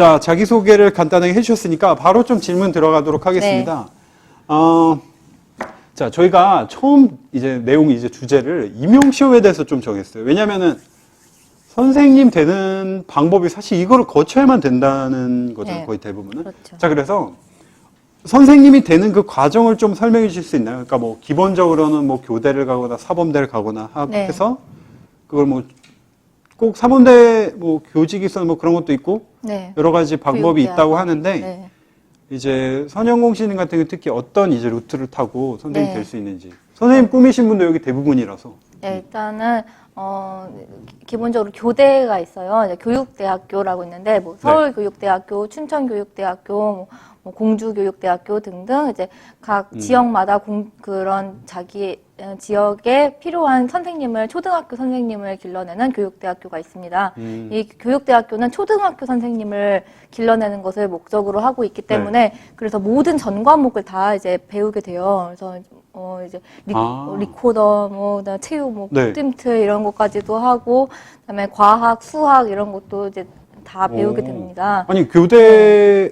자, 자기소개를 간단하게 해주셨으니까 바로 좀 질문 들어가도록 하겠습니다. 어, 자, 저희가 처음 이제 내용 이제 주제를 임용시험에 대해서 좀 정했어요. 왜냐면은 선생님 되는 방법이 사실 이거를 거쳐야만 된다는 거죠. 네. 거의 대부분은. 그렇죠. 자, 그래서 선생님이 되는 그 과정을 좀 설명해 주실 수 있나요? 그러니까 뭐 기본적으로는 뭐 교대를 가거나 사범대를 가거나 하- 네. 해서 그걸 뭐 꼭 사범대 뭐 교직이 있어 뭐 그런 것도 있고 네. 여러 가지 방법이 교육대학. 있다고 하는데 네. 이제 선영공 씨님 같은 경우 특히 어떤 이제 루트를 타고 선생님 네. 될 수 있는지 선생님 꿈이신 분도 여기 대부분이라서 네, 일단은 어 기본적으로 교대가 있어요. 이제 교육대학교라고 있는데 뭐 네. 서울교육대학교, 춘천교육대학교, 뭐, 뭐 공주교육대학교 등등 이제 각 음. 지역마다 공, 그런 자기 어, 지역에 필요한 선생님을 초등학교 선생님을 길러내는 교육대학교가 있습니다. 음. 이 교육대학교는 초등학교 선생님을 길러내는 것을 목적으로 하고 있기 네. 때문에 그래서 모든 전 과목을 다 이제 배우게 돼요. 그래서 어 이제 리, 아. 리코더, 뭐 체육, 뭐 네. 스팀트 이런 것까지도 하고 그다음에 과학, 수학 이런 것도 이제 다 배우게 오. 됩니다. 아니 교대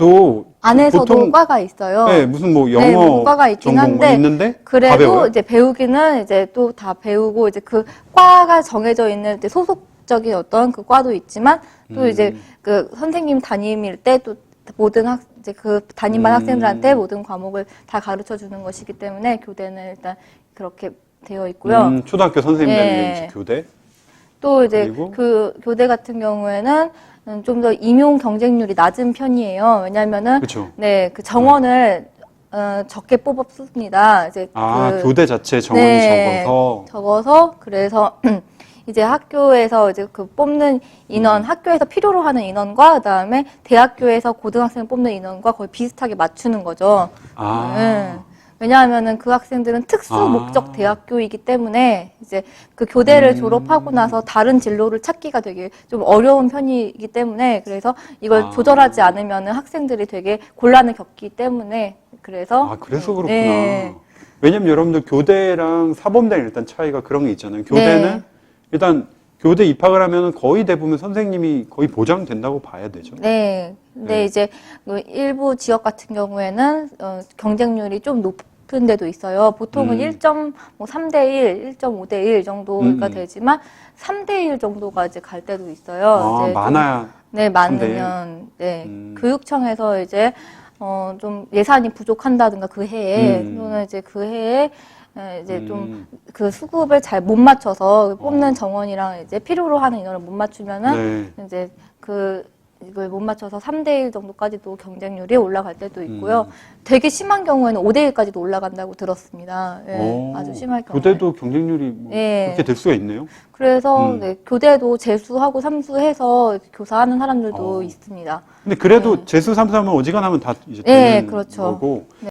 도 안에서도 보통 과가 있어요. 네, 무슨 뭐 네, 영어 문과가 있긴 전공 뭐 한데 있는데 다 그래도? 이제 배우기는 이제 또 다 배우고 이제 그 과가 정해져 있는 이제 소속적인 어떤 그 과도 있지만 또 음. 이제 그 선생님 담임일 때 또 모든 학 이제 그 담임반 음. 학생들한테 모든 과목을 다 가르쳐 주는 것이기 때문에 교대는 일단 그렇게 되어 있고요. 음, 초등학교 선생님 이제 교대. 또 이제 그리고? 그 교대 같은 경우에는 좀 더 임용 경쟁률이 낮은 편이에요. 왜냐하면은 그렇죠. 네, 그 정원을 어, 적게 뽑았습니다. 이제 아, 그 교대 자체 정원이 네, 적어서 적어서 그래서 이제 학교에서 이제 그 뽑는 음. 인원, 학교에서 필요로 하는 인원과 그다음에 대학교에서 고등학생 뽑는 인원과 거의 비슷하게 맞추는 거죠. 아. 네. 왜냐하면은 그 학생들은 특수 아. 목적 대학교이기 때문에 이제 그 교대를 음. 졸업하고 나서 다른 진로를 찾기가 되게 좀 어려운 편이기 때문에 그래서 이걸 아. 조절하지 않으면은 학생들이 되게 곤란을 겪기 때문에 그래서 아, 그래서 그렇구나. 네. 왜냐면 여러분들 교대랑 사범대는 일단 차이가 그런 게 있잖아요. 교대는 네. 일단 교대 입학을 하면 거의 대부분 선생님이 거의 보장된다고 봐야 되죠. 네. 근데 네. 이제 그 일부 지역 같은 경우에는 어, 경쟁률이 좀 높 은 데도 있어요. 보통은 음. 1.3대 1, 1.5대 1 정도가 음. 되지만 3대 1 정도가 이제 갈 때도 있어요. 아, 이제 좀 많아야. 네, 3대1. 많으면 네. 음. 교육청에서 이제 어, 좀 예산이 부족한다든가 그 해에 음. 또는 이제 그 해에 에, 이제 좀 음. 그 수급을 잘 못 맞춰서 뽑는 어. 정원이랑 이제 필요로 하는 인원을 못 맞추면은 네. 이제 그 이걸 못 맞춰서 3대 1 정도까지도 경쟁률이 올라갈 때도 있고요. 음. 되게 심한 경우에는 5대 1까지도 올라간다고 들었습니다. 예, 오, 아주 심할 경우에. 교대도 경쟁률이 뭐 네. 그렇게 될 수가 있네요. 그래서 음. 네, 교대도 재수하고 삼수해서 교사하는 사람들도 어. 있습니다. 근데 그래도 네. 재수 삼수하면 어지간하면 다 이제 네, 되는 그렇죠. 거고 네.